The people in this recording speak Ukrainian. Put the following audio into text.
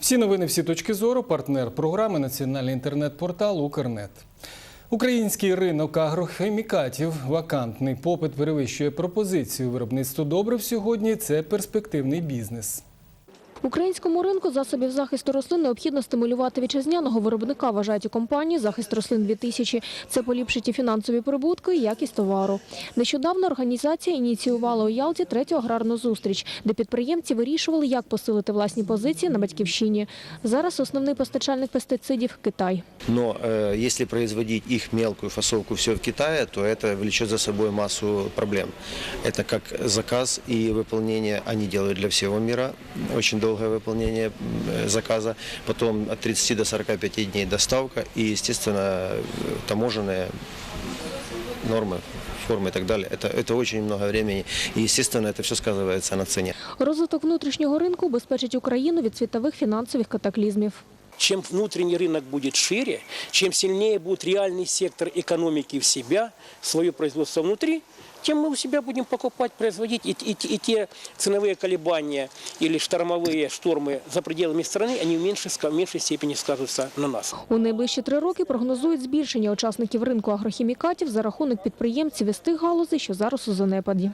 Всі новини, всі точки зору. Партнер програми Національний інтернет-портал Укрнет. Український ринок агрохімікатів вакантний попит перевищує пропозицію. Виробництво добрив сьогодні це перспективний бізнес. Українському ринку засобів захисту рослин необхідно стимулювати вітчизняного виробника, вважають у компанії «Захист рослин 2000». Це поліпшить і фінансові прибутки, і якість товару. Нещодавно організація ініціювала у Ялті третю аграрну зустріч, де підприємці вирішували, як посилити власні позиції на батьківщині. Зараз основний постачальник пестицидів – Китай. Но э, если производить их мелкую фасовку все в Китае, то это влечет за собой массу проблем. Это как заказ и выполнение, они делают для всего мира, очень долгое выполнение м, заказа, потом от 30 до 45 дней доставка и, естественно, э, таможенные нормы, формы и так далее. Это, это очень много времени. И, естественно, это все сказывается на цене. Розвиток внутрішнього ринку убезпечить Україну від світових фінансових катаклізмів. Чем внутренний рынок будет шире, чем сильнее будет реальный сектор экономики в себя, свое производство внутри, тем мы у себя будем покупать, производить. И, и- и те ценовые колебания или штормовые штормы за пределами страны, они в меньшей, ска- в меньшей степени скажутся на нас. У найближчі три роки прогнозують збільшення учасників ринку агрохімікатів за рахунок підприємців із тих галузей, що зараз у занепаді.